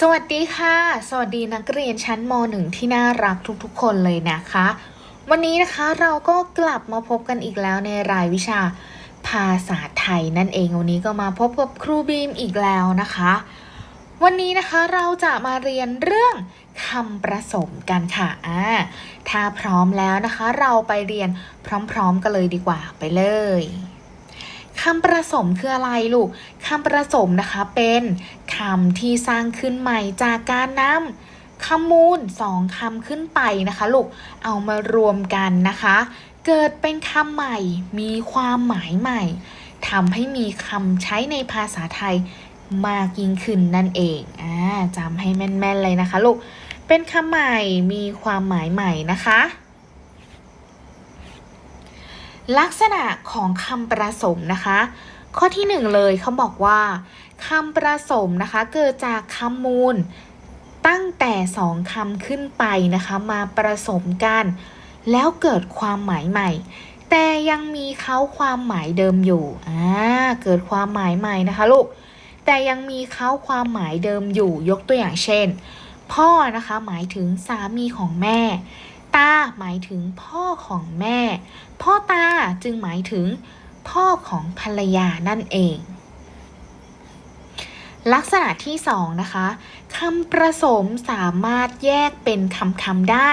สวัสดีค่ะ สวัสดีนักเรียนชั้นม .1 ที่น่ารักทุกๆ คนเลยนะคะ วันนี้นะคะเราก็กลับมาพบกันอีกแล้วในรายวิชาภาษาไทยนั่นเองวันนี้ก็มาพบกับครูบีมอีกแล้วนะคะ วันนี้นะคะเราจะมาเรียนเรื่องคำประสมกันค่ะอ่าถ้าพร้อมแล้วนะคะ เราไปเรียนพร้อมๆกันเลยดีกว่าไปเลย คำประสมคืออะไรลูกคำประสมนะคะเป็นคำที่สร้างขึ้นใหม่จากการนำคำมูลสองคำขึ้นไปนะคะลูกเอามารวมกันนะคะ เกิดเป็นคำใหม่ มีความหมายใหม่ทำให้มีคำใช้ในภาษาไทยมากยิ่งขึ้นนั่นเองอ่าจำให้แม่นๆเลยนะคะลูกเป็นคำใหม่มีความหมายใหม่นะคะ ลักษณะของคำประสมนะคะ ข้อที่หนึ่งเลยเขาบอกว่าคำประสมนะคะ เกิดจากคำมูล ตั้งแต่สองคำขึ้นไปนะคะ มาประสมกัน แล้วเกิดความหมายใหม่ แต่ยังมีเขาความหมายเดิมอยู่อ่าเกิดความหมายใหม่นะคะลูกแต่ยังมีเขาความหมายเดิมอยู่ยกตัวอย่างเช่น พ่อนะคะหมายถึงสามีของแม่ ตาหมายถึงพ่อของแม่ พ่อตาจึงหมายถึงพ่อของภรรยานั่นเอง ลักษณะที่สองนะคะคำประสมสามารถแยกเป็นคำคำได้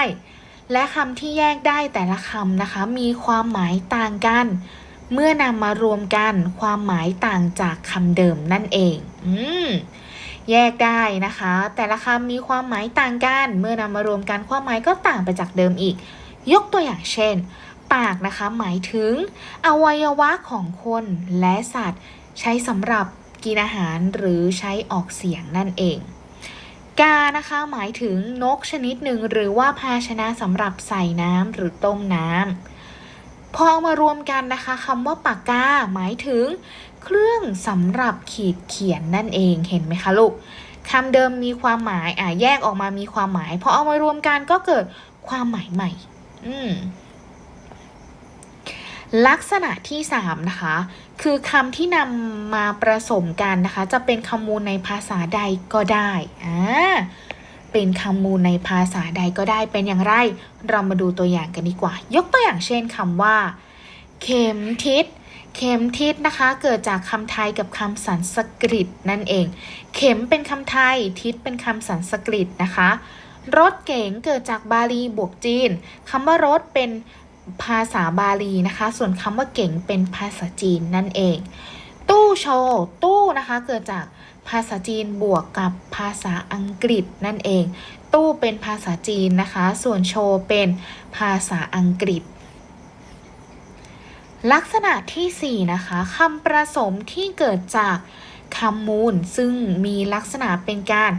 และคำที่แยกได้แต่ละคำนะคะ มีความหมายต่างกัน เมื่อนำมารวมกัน ความหมายต่างจากคำเดิมนั่นเอง อืม แยกได้นะคะ แต่ละคำมีความหมายต่างกัน เมื่อนำมารวมกันความหมายก็ต่างไปจากเดิมอีก ยกตัวอย่างเช่น ปากนะคะหมายถึง อวัยวะของคนและสัตว์ ใช้สำหรับกินอาหารหรือใช้ออกเสียงนั่นเอง กานะคะหมายถึงนกชนิดหนึ่งหรือว่าภาชนะสำหรับใส่น้ำหรือต้มน้ำพอเอามารวมกันนะคะคำว่าปากกาหมายถึง เครื่องสำหรับขีดเขียนนั่นเองเห็นไหมคะลูกคำเดิมมีความหมายอะแยกออกมามีความหมายพอเอามารวมกันก็เกิดความหมายใหม่ อืมลักษณะที่ 3 นะคะ คือคำที่นำมาผสมกันนะคะ จะเป็นคำมูลในภาษาใดก็ได้อ่าเป็นคำมูลในภาษาใดก็ได้เป็นอย่างไร เรามาดูตัวอย่างกันดีกว่า ยกตัวอย่างเช่นคำว่า เข็มทิศ เข็มทิศนะคะ เกิดจากคำไทยกับคำสันสกฤตนั่นเอง เข็มเป็นคำไทยทิศเป็นคำสันสกฤตนะคะ รถเก๋งเกิดจากบาลีบวกจีนคำว่ารถเป็นภาษาบาลีนะคะ ส่วนคำว่าเก๋งเป็นภาษาจีนนั่นเอง ตู้โชว์ตู้นะคะเกิดจากภาษาจีนบวกกับภาษาอังกฤษนั่นเอง ตู้เป็นภาษาจีนนะคะ ส่วนโชว์เป็นภาษาอังกฤษ ลักษณะทีสี่ 4 นะคะคำประสมที่เกิดจากคำมูล ซึ่งมีลักษณะเป็นการ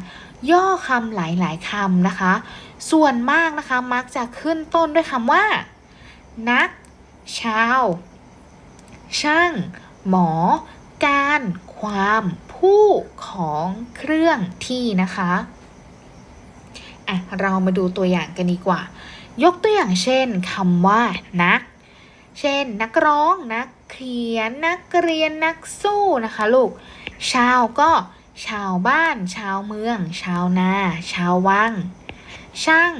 ย่อคำหลายๆคำนะคะ ส่วนมากนะคะมักจะขึ้นต้นด้วยคำว่า นัก ชาว ช่าง หมอ การ ความ ผู้ ของเครื่องที่นะคะอะเรามาดูตัวอย่างกันดีกว่า ยกตัวอย่างเช่นคำว่า นัก เช่น นักร้อง นักเขียน นักเรียน นักสู้นะคะลูก ชาวก็ชาวบ้าน ชาวเมือง ชาวนา ชาววัง ช่าง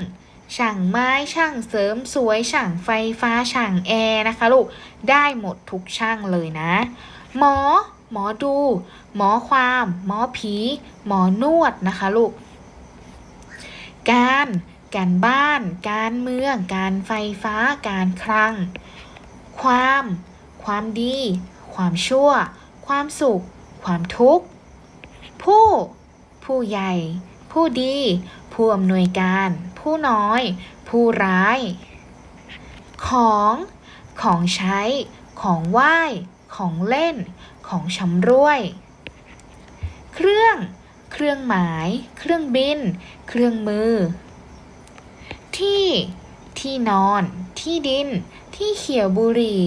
ช่างไม้ ช่างเสริมสวย ช่างไฟฟ้า ช่างแอร์นะคะลูก ได้หมดทุกช่างเลยนะ หมอ หมอดู หมอความ หมอผี หมอนวดนะคะลูก การ การบ้าน การเมือง การไฟฟ้า การคลัง ความ ความดี ความชั่ว ความสุข ความทุกข์ ผู้ ผู้ใหญ่ ผู้ดี ผู้อำนวยการ ผู้น้อย ผู้ร้าย ของ ของใช้ ของไหว้ ของเล่น ของชำร่วย เครื่อง เครื่องหมาย เครื่องบิน เครื่องมือ ที่ ที่นอน ที่ดิน ที่เขียวบุหรี่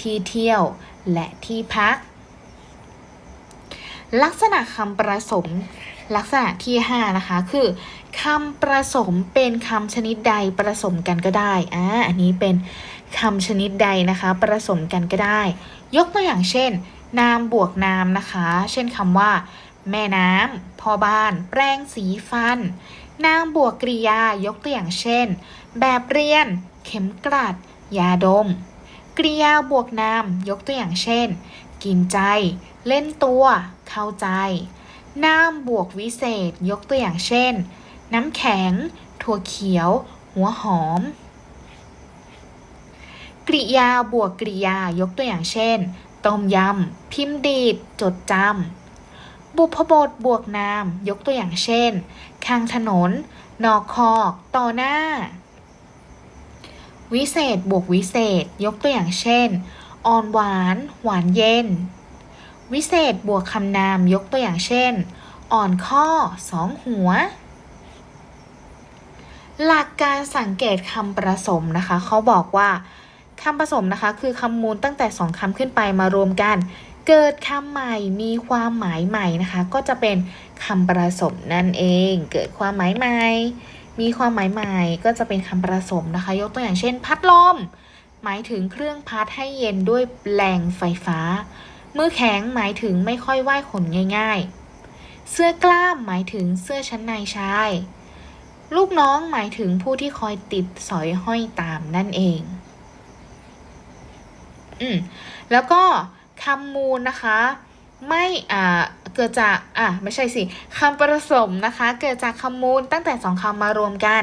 ที่เที่ยว และที่พัก ลักษณะคำประสม ลักษณะที่ 5 นะคะ คือคำประสมเป็นคำชนิดใดประสมกันก็ได้ อ่า อันนี้เป็นคำชนิดใดนะคะ ประสมกันก็ได้ ยกตัวอย่างเช่น นามบวกนามนะคะ เช่นคำว่า แม่น้ำ พ่อบ้าน แปรงสีฟัน นามบวกกริยายกตัวอย่างเช่น แบบเรียน เข็มกลัด ยาดม กริยาบวกนามยกตัวอย่างเช่น กินใจ เล่นตัว เข้าใจ นามบวกวิเศษ ยกตัวอย่างเช่น น้ำแข็ง ถั่วเขียว หัวหอม กริยาบวกกริยายกตัวอย่างเช่น ต้มยำ พิมพ์ดีด จดจำ บุพบทบวกนาม ยกตัวอย่างเช่น ข้างถนน นอกคอก ต่อหน้า วิเศษบวกวิเศษ ยกตัวอย่างเช่น อ่อนหวาน หวานเย็น วิเศษบวกคำนาม ยกตัวอย่างเช่น อ่อนข้อสองหัว หลักการสังเกตคำผสมนะคะ เขาบอกว่าคำผสมนะคะ คือคำมูลตั้งแต่สองคำขึ้นไปมารวมกัน เกิดคำใหม่มีความหมายใหม่นะคะ ก็จะเป็นคำผสมนั่นเอง เกิดความหมายใหม่ มีความหมายใหม่ก็จะเป็นคำผสมนะคะ ยกตัวอย่างเช่น พัดลม หมายถึงเครื่องพัดให้เย็นด้วยแรงไฟฟ้า มือแข็งหมายถึงไม่ค่อยว่ายขนง่าย ๆ เสื้อกล้ามหมายถึงเสื้อชั้นในชาย ลูกน้องหมายถึงผู้ที่คอยติดสอยห้อยตามนั่นเอง อืมแล้วก็ คำมูลนะคะไม่อ่าเกิดจากอะไม่ใช่สิคำผสมนะคะ เกิดจากคำมูลตั้งแต่สองคำมารวมกัน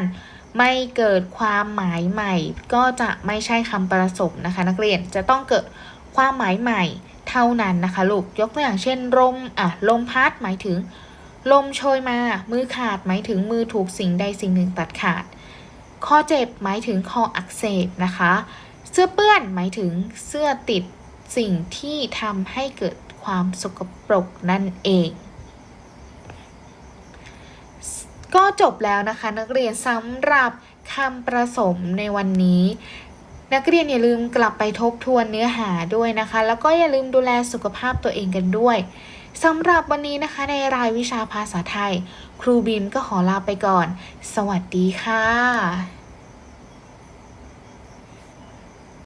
ไม่เกิดความหมายใหม่ ก็จะไม่ใช่คำผสมนะคะ นักเรียนจะต้องเกิดความหมายใหม่เท่านั้นนะคะลูกยกตัวอย่างเช่นลมอะลมพัดหมายถึง ลมโชยมา มือขาดหมายถึงมือถูกสิ่งใดสิ่งหนึ่งตัดขาดคอเจ็บหมายถึงคออักเสบนะคะ เสื้อเปื้อนหมายถึงเสื้อติด สิ่งที่ทำให้เกิดความสกปรกนั่นเอง ก็จบแล้วนะคะนักเรียนสำหรับคำประสมในวันนี้ นักเรียนอย่าลืมกลับไปทบทวนเนื้อหาด้วยนะคะ แล้วก็อย่าลืมดูแลสุขภาพตัวเองกันด้วยสำหรับวันนี้นะคะในรายวิชาภาษาไทย ครูบิมก็ขอลาไปก่อน สวัสดีค่ะ